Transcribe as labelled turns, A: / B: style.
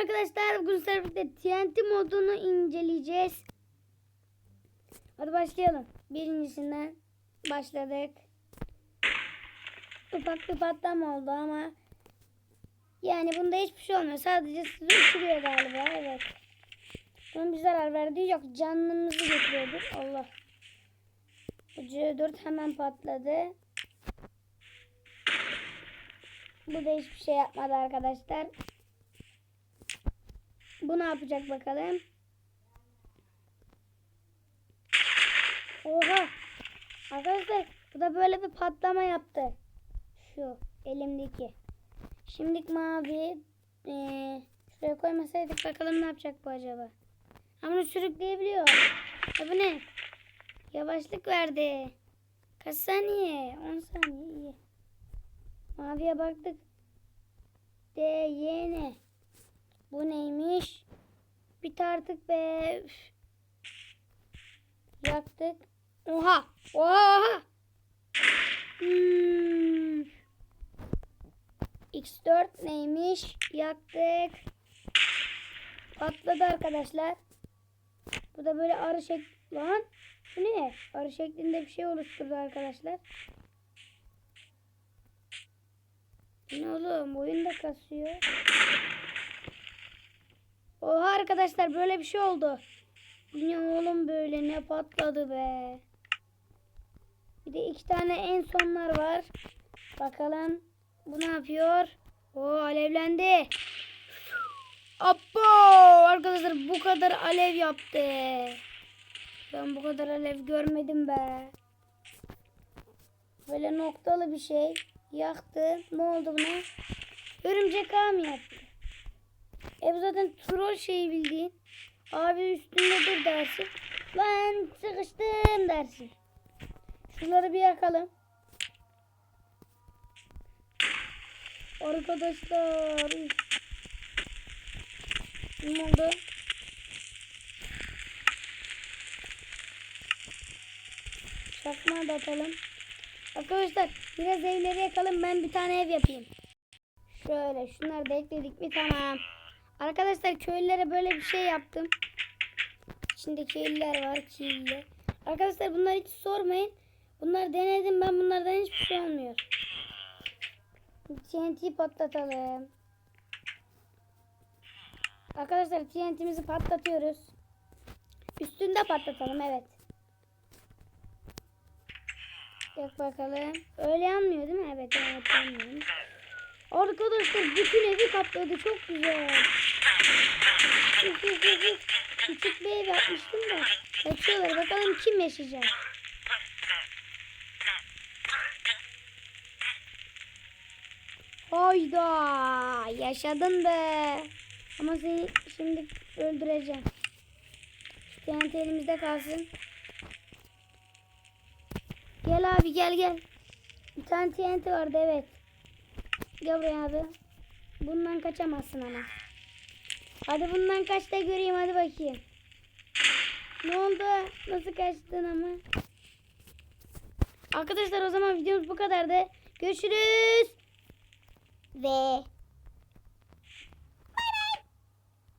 A: arkadaşlar. Bugün serverde TNT modunu inceleyeceğiz. Hadi başlayalım. Birincisinden başladık. Ufak bir patlama oldu ama yani bunda hiçbir şey olmuyor. Sadece sizi uçuruyor galiba. Evet. Bunun bir zarar verdiği yok. Canımızı götürüyordur. Allah. Bu C4 hemen patladı. Bu da hiçbir şey yapmadı arkadaşlar. Bu ne yapacak bakalım. Oha. Arkadaşlar bu da böyle bir patlama yaptı. Şu elimdeki. Şimdilik mavi. Ee, şuraya koymasaydık bakalım ne yapacak bu acaba. Ama bunu sürükleyebiliyor. Ya bu ne? Yavaşlık verdi. Kaç saniye? 10 saniye iyi. Maviye baktık. D, Y ne? Bu neymiş? Bir tartık be. Yaktık. Oha! Oha! Hmm. X4 neymiş? Yaktık. Patladı arkadaşlar. Bu da böyle arı şek... Lan! Bu ne? Arı şeklinde bir şey oluşturdu arkadaşlar. Ne oğlum? Oyun da kasıyor. Oha arkadaşlar böyle bir şey oldu. Ne oğlum böyle ne patladı be. Bir de iki tane en sonlar var. Bakalım bu ne yapıyor? O alevlendi. Abbo arkadaşlar bu kadar alev yaptı. Ben bu kadar alev görmedim be. Böyle noktalı bir şey yaktı. Ne oldu buna? Örümcek ağ mı yaptı? E bu zaten troll şeyi bildiğin. Abi üstünde dur dersin. Ben sıkıştım dersin. Şunları bir yakalım. Arkadaşlar. Ne oldu? Çakmağı da atalım. Arkadaşlar biraz evleri yakalım. Ben bir tane ev yapayım. Şöyle şunları da ekledik mi tamam. Arkadaşlar köylülere böyle bir şey yaptım. İçinde köylüler var kirli. Arkadaşlar bunları hiç sormayın. Bunları denedim ben bunlardan hiçbir şey olmuyor. TNT patlatalım. Arkadaşlar TNT'mizi patlatıyoruz. Üstünde patlatalım evet. Yak bakalım. Öyle yanmıyor değil mi? Evet evet yanmıyor. Arkadaşlar bütün evi kapladı. Çok güzel. Küçük bir ev yapmıştım da. Kaçıyorlar. Bakalım kim yaşayacak. Hayda. Yaşadın be. Ama seni şimdi öldüreceğim. Şu TNT elimizde kalsın. Gel abi gel gel. Bir tane TNT vardı evet. Gel buraya abi. Bundan kaçamazsın ama. Hadi bundan kaç da göreyim hadi bakayım. Ne oldu? Nasıl kaçtın ama? Arkadaşlar o zaman videomuz bu kadardı. Görüşürüz. Ve